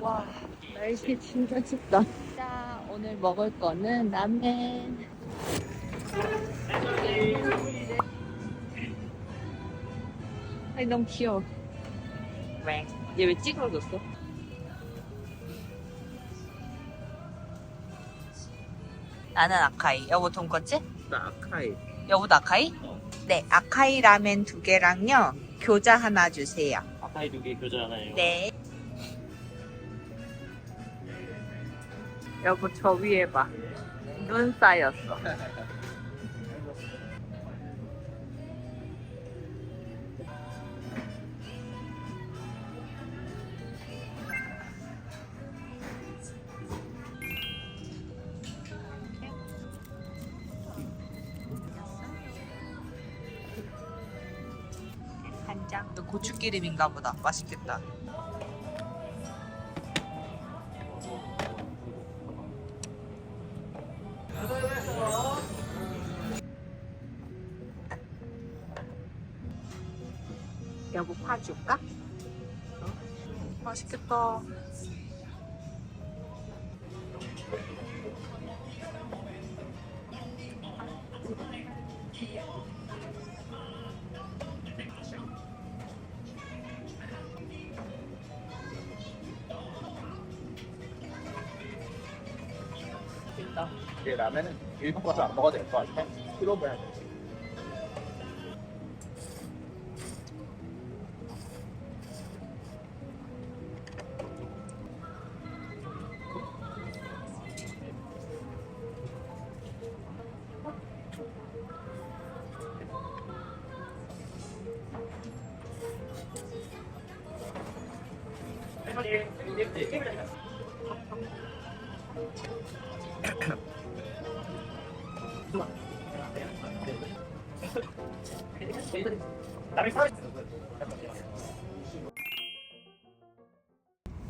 와 날씨 진짜 춥다. 자 오늘 먹을 거는 라멘. 아니 너무 귀여워. 얘 왜 찌그러졌어? 나는 아카이. 여보 돈까스? 나 아카이. 여보도 아카이? 어. 네, 아카이 라멘 두 개랑요. 교자 하나 주세요. 아카이 두 개 교자 하나요. 네. 여보 저 위에 봐. 눈 쌓였어. 간장. 고추기름인가 보다. 맛있겠다. 여보 파 줄까? 맛있겠다. 맛있다. 이게 라면은 일본 가서 안 먹어도 될 것 같아. 들어봐야 돼.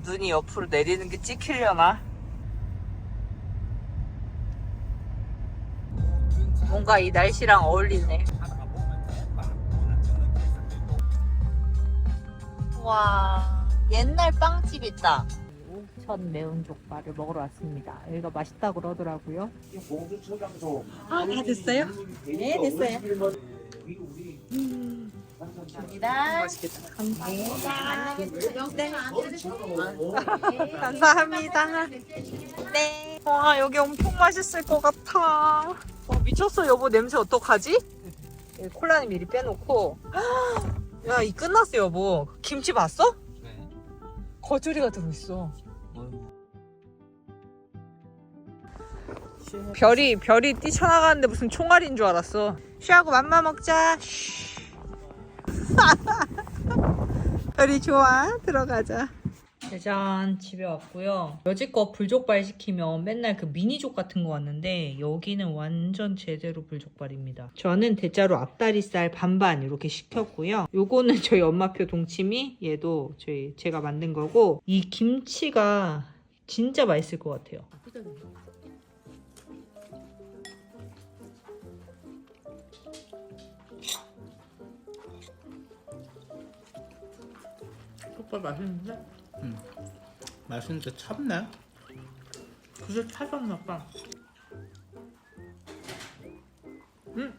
눈이 옆으로 내리는 게 찍히려나? 뭔가 이 날씨랑 어울리네. 와, 옛날 빵집 있다. 천 매운 족발을 먹으러 왔습니다. 여기가 맛있다 그러더라고요. 아, 다 됐어요? 네, 됐어요. 감사합니다. 감사합니다. 감사합니다. 네. 와, 여기 엄청 맛있을 것 같아. 와, 미쳤어, 여보. 냄새 어떡하지? 여기 콜라는 미리 빼놓고. 야, 이 끝났어, 여보. 김치 봤어? 거주리가 들어있어. 별이, 별이 뛰쳐나가는데 무슨 총알인 줄 알았어. 쉬하고 맘마 먹자. 쉬. 별이 좋아. 들어가자. 짜잔 집에 왔고요. 여지껏 불족발 시키면 맨날 그 미니족 같은 거 왔는데 여기는 완전 제대로 불족발입니다. 저는 대짜로 앞다리살 반반 이렇게 시켰고요. 요거는 저희 엄마표 동치미 얘도 저희 제가 만든 거고 이 김치가 진짜 맛있을 것 같아요. 족발 맛있는데? 맛있는데 찹네. 그게 타졌나 봐. 응?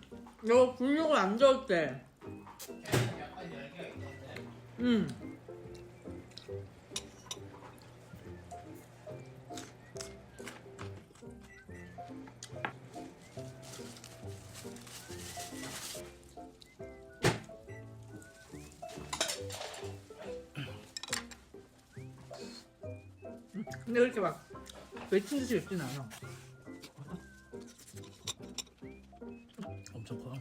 이거 분육을 안 저을 때. 응. 근데 그렇게 막 외친 듯이 맵진 않아. 엄청 커.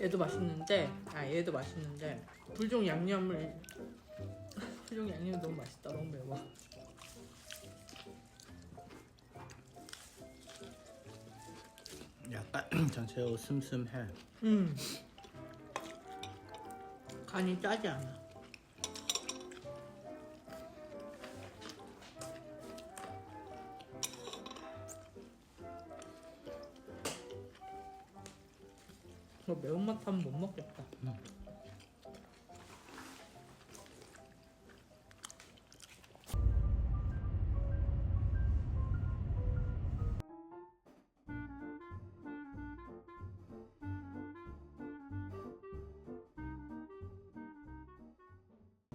얘도 맛있는데, 아 얘도 맛있는데 불종 양념을 불종 양념이 너무 맛있다. 너무 매워. 약간 전체적으로 슴슴해. 음. 간이 짜지 않아. 매운맛 하면 못 먹겠다. 음.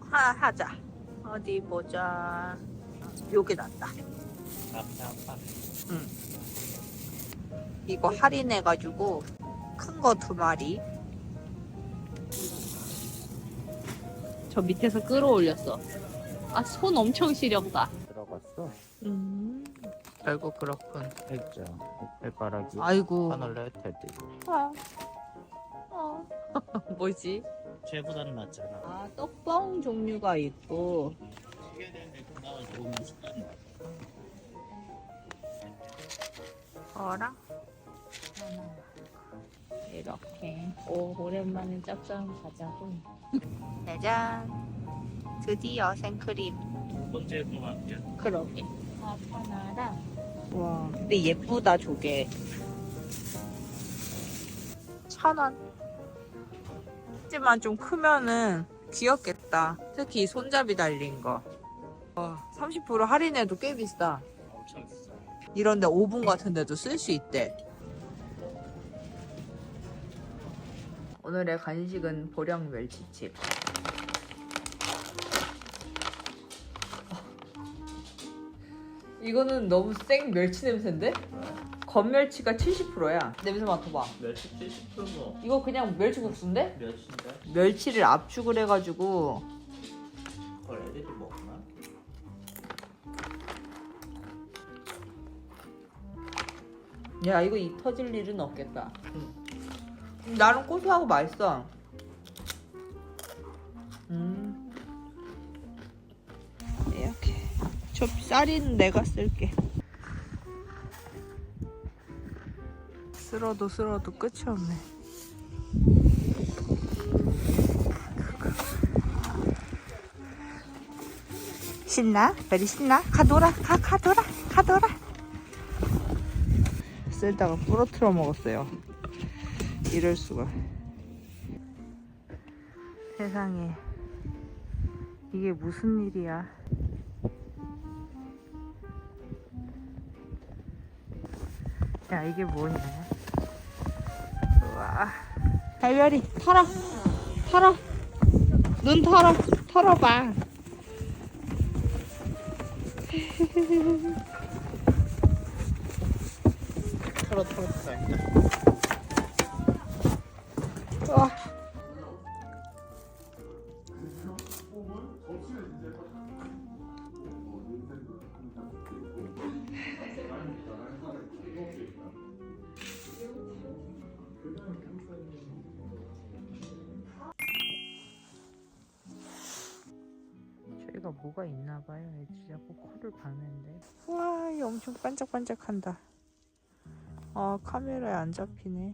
하, 하자. 어디 보자. 요게 낫다. 응. 이거 할인해가지고 큰 거 두 마리. 저 밑에서 끌어올렸어. 아, 손 엄청 시렵다. 들어갔어. 음, 결국 그렇군. 했죠. 발가락이 아이고. 하늘에 테디. 아. 어. 뭐지? 쟤보다는 낫잖아. 아, 떡뻥 종류가 있고. 어랑 하나. 이렇게. 오, 오랜만에 짭짤한 가자고. 짜잔. 드디어 생크림. 두 번째 거 같게. 그러게. 아, 하나랑. 와, 근데 예쁘다, 조개. 천 원. 하지만 좀 크면은 귀엽겠다. 특히 이 손잡이 달린 거. 와, 30% 할인해도 꽤 비싸. 엄청 비싸. 이런데 오븐 같은 데도 쓸 수 있대. 오늘의 간식은 보령 멸치칩. 이거는 너무 생 멸치 냄새인데? 건멸치가 70%야. 냄새 맡아봐. 멸치 70% 뭐. 이거 그냥 멸치국수인데? 몇인데? 멸치를 압축을 해가지고 그걸 애들이 먹나? 야 이거 입 터질 일은 없겠다. 나름 고소하고 맛있어. 음. 이렇게. 저 쌀이는 내가 쓸게. 쓸어도 쓸어도 끝이 없네. 신나? 별이 신나? 가 놀아, 가, 가 놀아, 가 놀아. 쓸다가 부러뜨려 먹었어요. 이럴 수가. 세상에 이게 무슨 일이야? 야 이게 뭐냐? 우와. 달걀이 털어, 털어, 눈 털어, 털어봐. 털어 털어 다닌 저희가 뭐가 있나 봐요. 애들이 자꾸 코를 박는데. 와, 이 엄청 반짝반짝한다. 아, 카메라에 안 잡히네.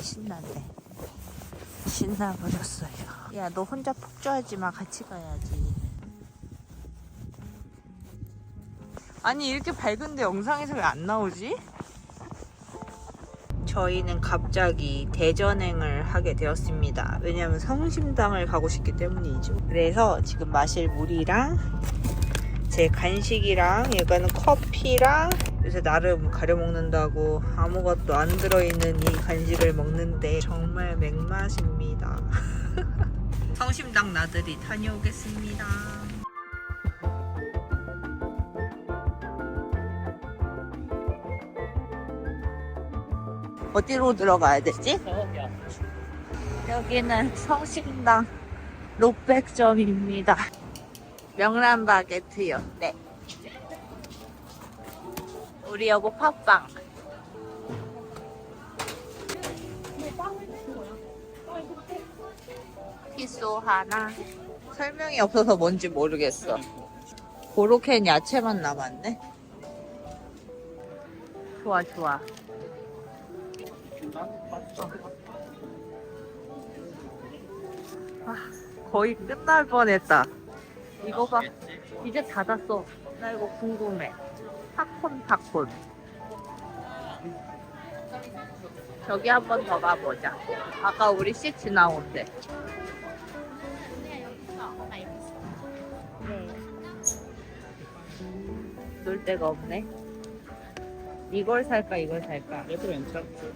신나네. 신나버렸어요. 야, 너 혼자 폭주하지 마. 같이 가야지. 아니, 이렇게 밝은데 영상에서 왜 안 나오지? 저희는 갑자기 대전행을 하게 되었습니다. 왜냐하면 성심당을 가고 싶기 때문이죠. 그래서 지금 마실 물이랑 제 간식이랑 이거는 커피랑 요새 나름 가려 먹는다고 아무것도 안 들어있는 이 간식을 먹는데 정말 맥맛입니다. 성심당 나들이 다녀오겠습니다. 어디로 들어가야 되지? 여기는 성심당 롯백점입니다. 명란 바게트요. 네. 우리 여보 팥빵. 피소 하나. 설명이 없어서 뭔지 모르겠어. 고로케는 야채만 남았네. 좋아, 좋아. 거의 끝날 뻔했다. 이거 봐. 이제 닫았어. 나 이거 궁금해. 팝콘 팝콘. 저기 한 번 더 가보자. 아까 우리 씨 지나온대. 놀 데가 없네. 이걸 살까 이걸 살까? 얘도 괜찮지.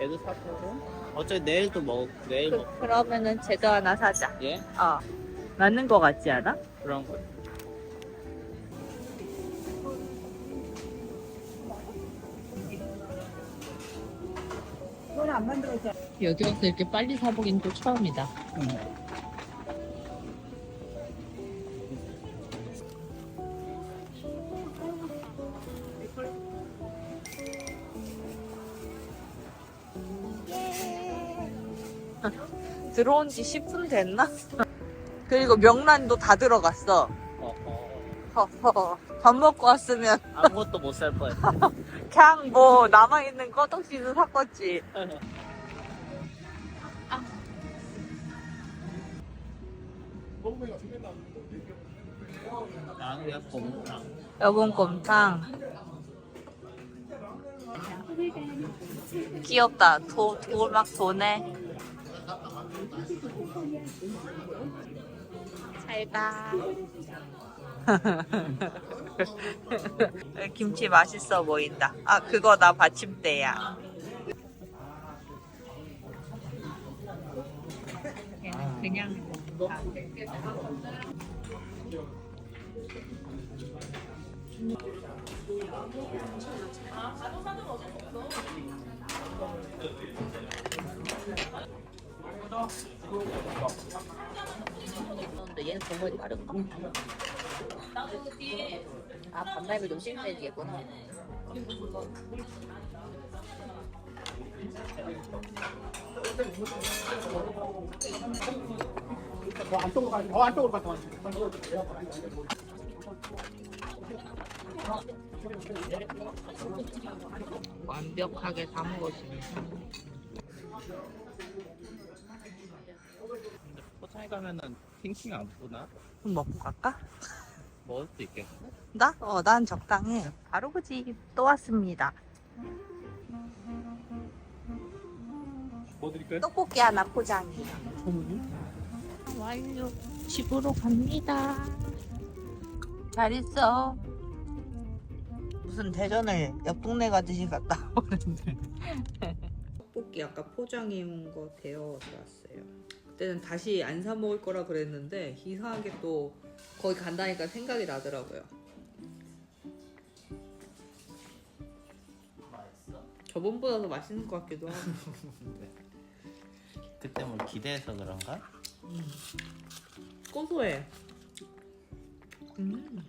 얘도 사고. 어차피 내일도 먹, 내일 먹. 그, 그러면은 쟤도 하나 사자. 예? 어. 맞는 거 같지 않아? 그런 거. 여기 와서 이렇게 빨리 사보긴 또 처음이다. 들어온 지 10분 됐나? 그리고 명란도 다 들어갔어. 허허. 밥 먹고 왔으면 아무것도 못 살 뻔했어. 그냥 뭐 남아있는 꺼덕지도 샀겠지. 나는 곰탕. 여분 곰탕. 귀엽다. 도, 도, 막 도네. 잘 가. 김치 맛있어 보인다. 아, 그거 나 받침대야. 그냥 근데 얘는 정말 다른가? 아 반말이 좀 심해지겠구나. 더 안쪽으로 가, 더 안쪽으로 가, 더 안쪽으로. 완벽하게 다 먹었습니다. 포장에 가면은 핑킹 안 보나? 그럼 먹고 갈까? 먹을 수 있겠어. 나? 어, 난 적당해. 바로 그지. 또 왔습니다. 뭐 드릴까요? 떡볶이 하나 포장해. 완료. 집으로 갑니다. 잘 있어. 무슨 대전을 옆 동네 가듯이 갔다 오는데. 떡볶이 아까 포장해 온 거 데워서 왔어요. 그때는 다시 안 사 먹을 거라 그랬는데 이상하게 또 거기 간다니까 생각이 나더라고요. 맛있어? 저번보다 더 맛있는 것 같기도 하고. 그때 뭘 기대해서 그런가? 고소해. 음.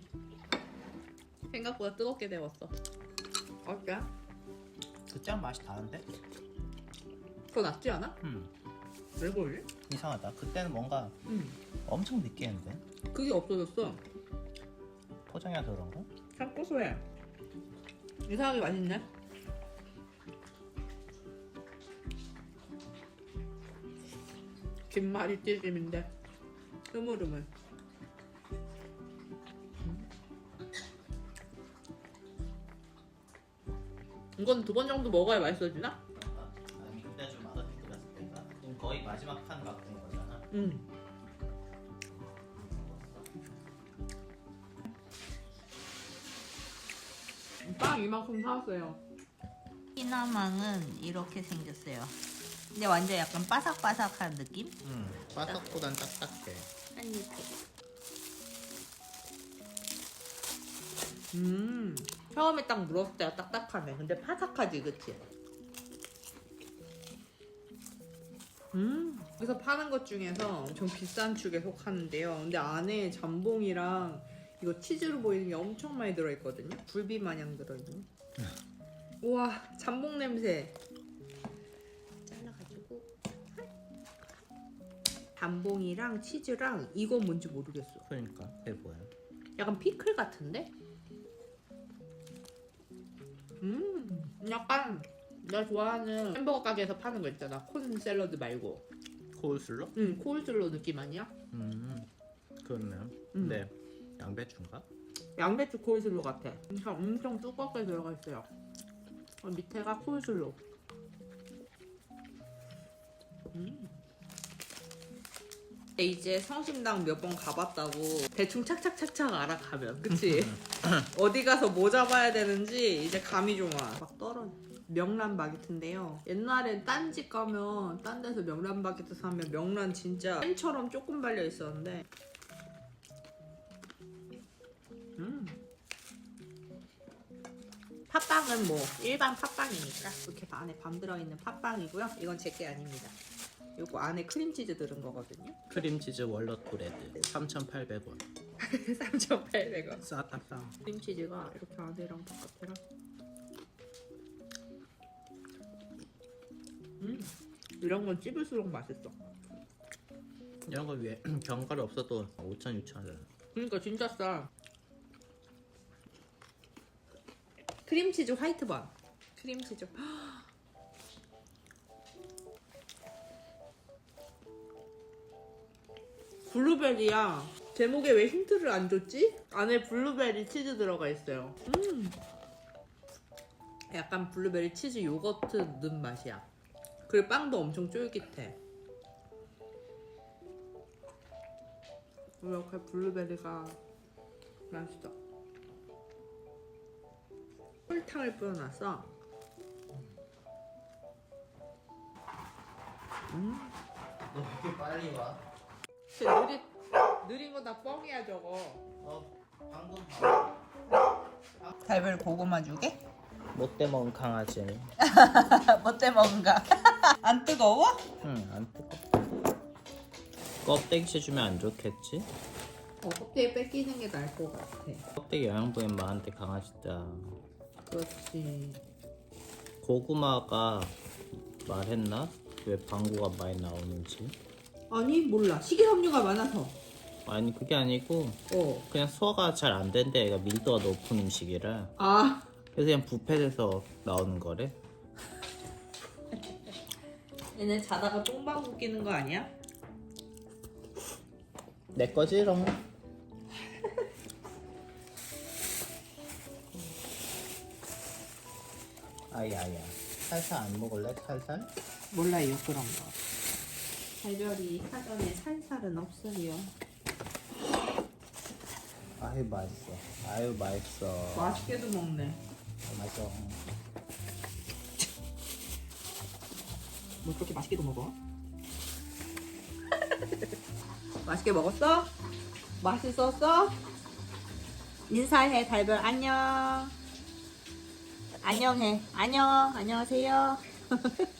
생각보다 뜨겁게 데웠어. 어때? 그때랑 맛이 다른데? 그거 낫지 않아? 음. 왜 그러지? 이상하다. 그때는 뭔가 음. 엄청 느끼했는데? 그게 없어졌어. 포장이라서 그런가? 참 고소해. 이상하게 맛있네. 김말이 찌짐인데 흐물흐물. 이건 두 번 정도 먹어야 맛있어지나? 거의 마지막 판 같은 거잖아. 응. 빵 이만큼 사왔어요. 피나망은 이렇게 생겼어요. 근데 완전 약간 바삭바삭한 느낌? 음. 바삭보단 딱딱해. 한 입. 음. 처음에 딱 물었을 때가 딱딱하네. 근데 바삭하지, 그치? 음. 그래서 파는 것 중에서 엄청 비싼 축에 속하는데요. 근데 안에 잠봉이랑 이거 치즈로 보이는 게 엄청 많이 들어있거든요. 굴비 마냥 들어있네. 우와, 잠봉 냄새. 잘라가지고 잠봉이랑 치즈랑 이건 뭔지 모르겠어. 그러니까 그게 뭐야? 약간 피클 같은데? 음, 약간 내가 좋아하는 햄버거 가게에서 파는 거 있잖아. 콘 샐러드 말고. 코울슬로? 응, 콜슬로 느낌 아니야? 음. 그렇네요. 음. 네. 양배추인가? 양배추 콜슬로 같아. 그러니까 엄청 두껍게 들어가 있어요. 어, 밑에가 콜슬로. 음. 이제 성심당 몇 번 가봤다고 대충 착착착착 알아가면 그치? 어디 가서 뭐 잡아야 되는지 이제 감이 좀 와. 막 떨어져. 명란 바게트인데요. 옛날엔 딴집 가면 딴 데서 명란 바게트 사면 명란 진짜 햄처럼 조금 발려 있었는데 음. 팥빵은 뭐 일반 팥빵이니까 이렇게 안에 밤 들어있는 팥빵이고요. 이건 제게 아닙니다. 이거 안에 크림치즈 들은 거거든요. 크림치즈 월넛 브레드 3,800원 3,800원. 싸다 싸 크림치즈가 이렇게 안에랑 바깥이랑 이런 건 씹을수록 맛있어. 이런 거 위에 견과류 없어도 5천 6천 원 그러니까 진짜 싸. 크림치즈 화이트 반 크림치즈. 블루베리야. 제목에 왜 힌트를 안 줬지? 안에 블루베리 치즈 들어가 있어요. 음. 약간 블루베리 치즈 요거트 넣은 맛이야 그리고 빵도 엄청 쫄깃해. 이렇게 블루베리가 맛있어? 설탕을 뿌려놨어 너 이렇게 빨리 와? 진짜 느리, 느린 거 다 뻥이야 저거. 어 방금 달별 고구마 주게? 못돼 먹은 강아지. 못돼 먹은가? 안 뜨거워? 응 안 뜨거 껍데기 주면 안 좋겠지? 어, 껍데기 뺏기는 게 나을 것 같아. 껍데기 영양분이 많은데 강아지다. 그렇지. 고구마가 말했나? 왜 방구가 많이 나오는지? 아니 몰라. 식이섬유가 많아서. 아니 그게 아니고 어. 그냥 소화가 잘 안 된대. 얘가 밀도가 높은 음식이라. 아 그래서 그냥 뷔페에서 나오는 거래? 얘네 자다가 똥방구 끼는 거 아니야? 내 거지롱 아야야 살살 안 먹을래 살살? 몰라요 그런 거. 달별이 사전에 살살은 없어요. 아유 맛있어. 아유 맛있어. 맛있게도 먹네 맞아 뭐 그렇게 맛있게도 먹어? 맛있게 먹었어? 맛있었어? 인사해 달별 안녕 안녕해 안녕 안녕하세요